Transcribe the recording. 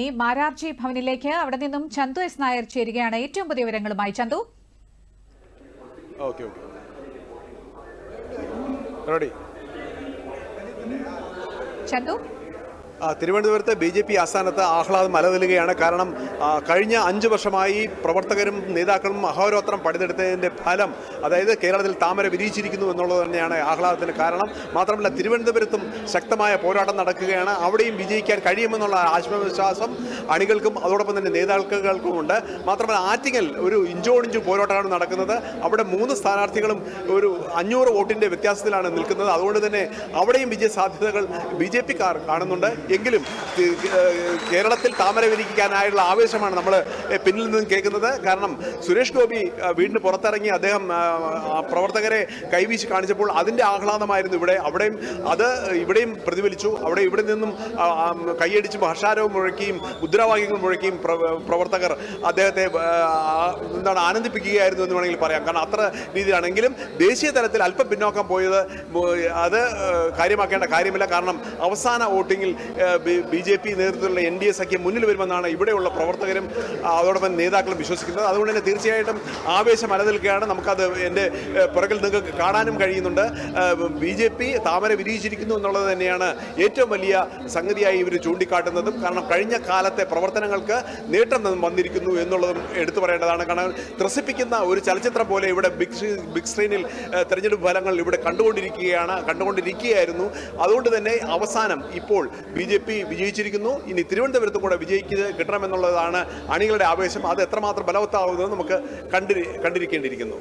ഇനി മാരാർജി ഭവനിലേക്ക് അവിടെ നിന്നും ചന്തു എസ് നായർ ചേരുകയാണ്. ഏറ്റവും പുതിയ വിവരങ്ങളുമായി Chandu. Okay okay. Ready. Chandu. തിരുവനന്തപുരത്ത് ബി ജെ പി ആസ്ഥാനത്ത് ആഹ്ലാദം അലതല്ലുകയാണ് കാരണം കഴിഞ്ഞ അഞ്ച് വർഷമായി പ്രവർത്തകരും നേതാക്കളും അഹോരോത്രം പണിതെടുത്തതിന്റെ ഫലം അതായത് കേരളത്തിൽ താമര വിരിയിച്ചിരിക്കുന്നു എന്നുള്ളത് തന്നെയാണ് ആഹ്ലാദത്തിന് കാരണം. മാത്രമല്ല തിരുവനന്തപുരത്തും ശക്തമായ പോരാട്ടം നടക്കുകയാണ്. അവിടെയും വിജയിക്കാൻ കഴിയുമെന്നുള്ള ആത്മവിശ്വാസം അണികൾക്കും അതോടൊപ്പം തന്നെ നേതാക്കൾക്കും ഉണ്ട്. മാത്രമല്ല ആറ്റിങ്ങൽ ഒരു ഇഞ്ചോടിഞ്ചു പോരാട്ടമാണ് നടക്കുന്നത്. അവിടെ മൂന്ന് സ്ഥാനാർത്ഥികളും ഒരു അഞ്ഞൂറ് വോട്ടിന്റെ വ്യത്യാസത്തിലാണ് നിൽക്കുന്നത്. അതുകൊണ്ട് തന്നെ അവിടെയും വിജയ സാധ്യതകൾ ബി ജെ പിക്കാർ കാണുന്നുണ്ട്. എങ്കിലും കേരളത്തിൽ താമര വിരിക്കാനായുള്ള ആവേശമാണ് നമ്മൾ പിന്നിൽ നിന്നും കേൾക്കുന്നത്. കാരണം സുരേഷ് ഗോപി വീടിന് പുറത്തിറങ്ങി അദ്ദേഹം പ്രവർത്തകരെ കൈവീശി കാണിച്ചപ്പോൾ അതിന്റെ ആഹ്ലാദമായിരുന്നു ഇവിടെ. അവിടെയും അത് ഇവിടെയും പ്രതിഫലിച്ചു. അവിടെ ഇവിടെ നിന്നും കൈയടിച്ച് ഹർഷാരവും മുഴക്കിയും മുദ്രാവാക്യങ്ങൾ മുഴക്കിയും പ്രവർത്തകർ അദ്ദേഹത്തെ എന്താണ് ആനന്ദിപ്പിക്കുകയായിരുന്നു എന്ന് വേണമെങ്കിൽ പറയാം. കാരണം അത്ര രീതിയിലാണെങ്കിലും ദേശീയ തലത്തിൽ അല്പം പിന്നോക്കം പോയത് അത് കാര്യമാക്കേണ്ട കാര്യമില്ല. കാരണം അവസാന വോട്ടിങ്ങിൽ ബി ജെ പി നേതൃത്വത്തിലുള്ള എൻ ഡി എ സഖ്യം മുന്നിൽ വരുമെന്നാണ് ഇവിടെയുള്ള പ്രവർത്തകരും അതോടൊപ്പം നേതാക്കളും വിശ്വസിക്കുന്നത്. അതുകൊണ്ട് തന്നെ തീർച്ചയായിട്ടും ആവേശം അലനിൽക്കുകയാണ് നമുക്കത് എന്റെ പുറകിൽ നിങ്ങൾക്ക് കാണാനും കഴിയുന്നുണ്ട്. ബി ജെ പി താമര വിരിയിച്ചിരിക്കുന്നു എന്നുള്ളത് തന്നെയാണ് ഏറ്റവും വലിയ സംഗതിയായി ഇവർ ചൂണ്ടിക്കാട്ടുന്നതും. കാരണം കഴിഞ്ഞ കാലത്തെ പ്രവർത്തനങ്ങൾക്ക് നേട്ടം വന്നിരിക്കുന്നു എന്നുള്ളതും എടുത്തു പറയേണ്ടതാണ്. കാരണം ത്രസിപ്പിക്കുന്ന ഒരു ചലച്ചിത്രം പോലെ ഇവിടെ ബിഗ് ബിഗ് സ്ക്രീനിൽ തെരഞ്ഞെടുപ്പ് ഫലങ്ങൾ ഇവിടെ കണ്ടുകൊണ്ടിരിക്കുകയാണ് കണ്ടുകൊണ്ടിരിക്കുകയായിരുന്നു. അതുകൊണ്ട് തന്നെ അവസാനം ഇപ്പോൾ ബി ജെ പി വിജയിച്ചിരിക്കുന്നു. ഇനി തിരുവനന്തപുരത്തും കൂടെ വിജയിക്കുക കിട്ടണമെന്നുള്ളതാണ് അണികളുടെ ആവേശം. അത് എത്രമാത്രം ബലവത്താവുന്നത് നമുക്ക് കണ്ടിരി കണ്ടിരിക്കേണ്ടിയിരിക്കുന്നു.